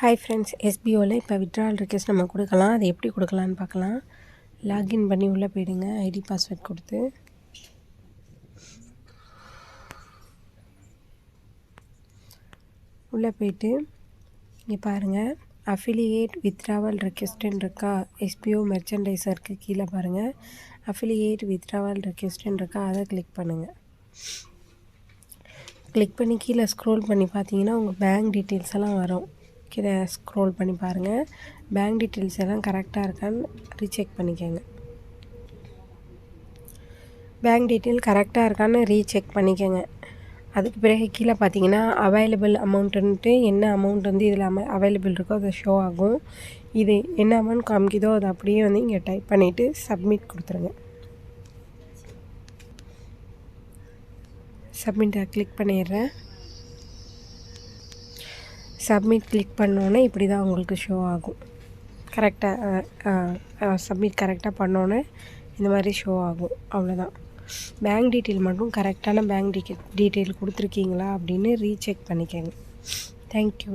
Hi friends எஸ்பிஓவில் இப்போ withdrawal request நம்ம கொடுக்கலாம். அதை எப்படி கொடுக்கலான்னு பார்க்கலாம். லாகின் பண்ணி உள்ளே போயிடுங்க. ஐடி பாஸ்வேர்ட் கொடுத்து. உள்ளே போயிட்டு இங்கே பாருங்கள் அஃபிலியேட் வித்ராவல் ரெக்வெஸ்டன் இருக்கா? எஸ்பிஓ மெர்ச்சன்டைசருக்கு கீழே பாருங்கள் அஃபிலியேட் வித்ராவல் ரெக்வெஸ்டன் இருக்கா? அதை கிளிக் பண்ணுங்கள் கிளிக் பண்ணி கீழே ஸ்க்ரோல் பண்ணி பார்த்தீங்கன்னா உங்கள் பேங்க் டீட்டெயில்ஸ் எல்லாம் வரும். கீழே ஸ்க்ரோல் பண்ணி பாருங்கள் பேங்க் டீட்டெயில்ஸ் எல்லாம் கரெக்டாக இருக்கான்னு ரீசெக் பண்ணிக்கோங்க. பேங்க் டீட்டெயில் கரெக்டாக இருக்கான்னு ரீசெக் பண்ணிக்கோங்க. அதுக்கு பிறகு கீழே பார்த்தீங்கன்னா அவைலபிள் அமௌண்ட்டுன்ட்டு என்ன அமௌண்ட் வந்து இதில் அம அவைலபிள் இருக்கோ அதை ஷோ ஆகும். இது என்ன அமௌண்ட் காமிக்குதோ அதை அப்படியே வந்து இங்கே டைப் பண்ணிவிட்டு சப்மிட் கொடுத்துருங்க. சப்மிட்டை கிளிக் பண்ணிடுறேன். சப்மிட் கிளிக் பண்ணோன்னே இப்படி தான் உங்களுக்கு ஷோ ஆகும். கரெக்டாக சப்மிட் கரெக்டாக பண்ணோன்னே இந்த மாதிரி ஷோ ஆகும். அவ்வளோதான் பேங்க் டீட்டெயில் மட்டும் கரெக்டான பேங்க் டீ டீட்டெயில் கொடுத்துருக்கீங்களா அப்படின்னு ரீசெக் பண்ணிக்கோங்க. தேங்க்யூ